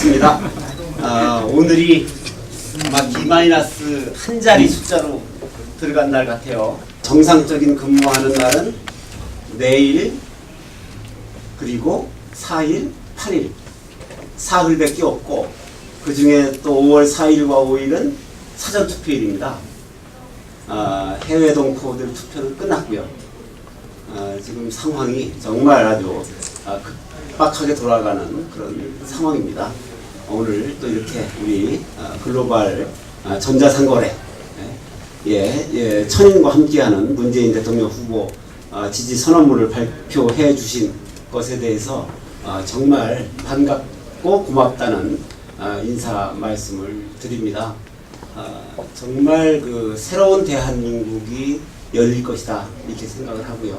반갑습니다. 아, 오늘이 아마 D 한 자리 숫자로 들어간 날 같아요. 정상적인 근무하는 날은 내일 그리고 4일, 8일 사흘밖에 없고 그 중에 또 5월 4일과 5일은 사전 투표일입니다. 아, 해외 동포들 투표는 끝났고요. 아, 지금 상황이 정말 아주 아, 급박하게 돌아가는 그런 상황입니다. 오늘 또 이렇게 우리 아, 글로벌 아, 전자상거래 예, 예, 천인과 함께하는 문재인 대통령 후보 아, 지지 선언문을 발표해 주신 것에 대해서 아, 정말 반갑고 고맙다는 아, 인사 말씀을 드립니다. 아, 정말 그 새로운 대한민국이 열릴 것이다 이렇게 생각을 하고요.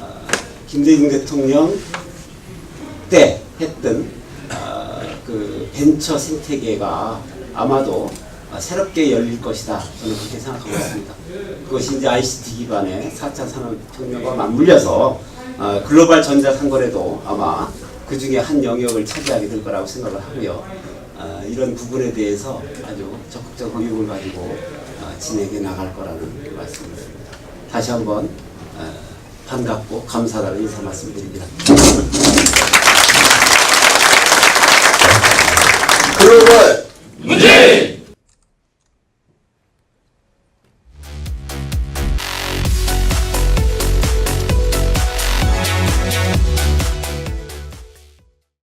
아, 김대중 대통령 때 했던 벤처 생태계가 아마도 아, 새롭게 열릴 것이다 저는 그렇게 생각하고 있습니다. 그것이 이제 ICT 기반의 4차 산업혁명과 맞물려서 아, 글로벌 전자상거래도 아마 그 중에 한 영역을 차지하게 될 거라고 생각을 하고요. 아, 이런 부분에 대해서 아주 적극적 의욕을 가지고 아, 진행해 나갈 거라는 말씀을 드립니다. 다시 한번 아, 반갑고 감사하다는 인사 말씀드립니다.